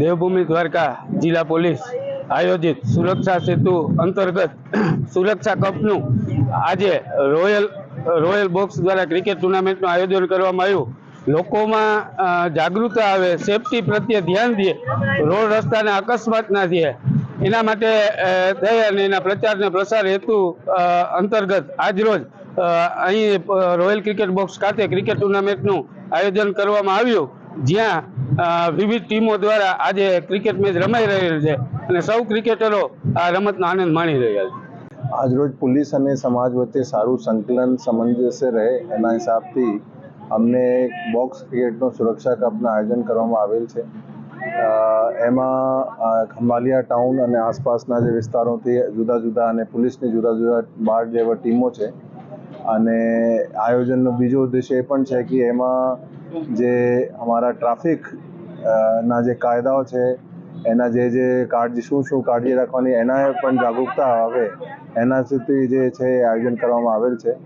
દેવભૂમિ દ્વારકા જિલ્લા પોલીસ આયોજિત સુરક્ષા સેતુ અંતર્ગત સુરક્ષા કપનું આજે રોયલ રોયલ બોક્સ દ્વારા ક્રિકેટ ટુર્નામેન્ટનું આયોજન કરવામાં આવ્યું. લોકોમાં જાગૃતતા આવે, સેફટી પ્રત્યે ધ્યાન દે, રોડ રસ્તાને અકસ્માત ના થાય એના માટે થઈ અને એના પ્રચાર ને પ્રસાર હેતુ અંતર્ગત આજરોજ અહીં રોયલ ક્રિકેટ બોક્સ ખાતે ક્રિકેટ ટુર્નામેન્ટનું આયોજન કરવામાં આવ્યું. જ્યાં વિવિધ ટીમો દ્વારા આજે ક્રિકેટ મેચ રમાઈ રહેલ છે અને સૌ ક્રિકેટરો આ રમતનો આનંદ માણી રહ્યા છે. આજરોજ પોલીસ અને સમાજ વચ્ચે સારું સંકલન સમંજસ્ય રહે એના હિસાબથી અમને બોક્સ ક્રિકેટનો સુરક્ષા કપનું આયોજન કરવામાં આવેલ છે. એમાં ખંભાલિયા ટાઉન અને આસપાસના જે વિસ્તારોથી જુદા જુદા અને પોલીસની જુદા જુદા બાર જેવા ટીમો છે અને આયોજનનો બીજો ઉદ્દેશ્ય એ પણ છે કે એમાં જે અમારા ટ્રાફિક ના જે કાયદાઓ છે, એના જે જે કાળજી, શું શું કાળજી રાખવાની, એના પણ જાગૃતતા આવે. એના સુધી જે છે આયોજન કરવામાં આવેલ છે.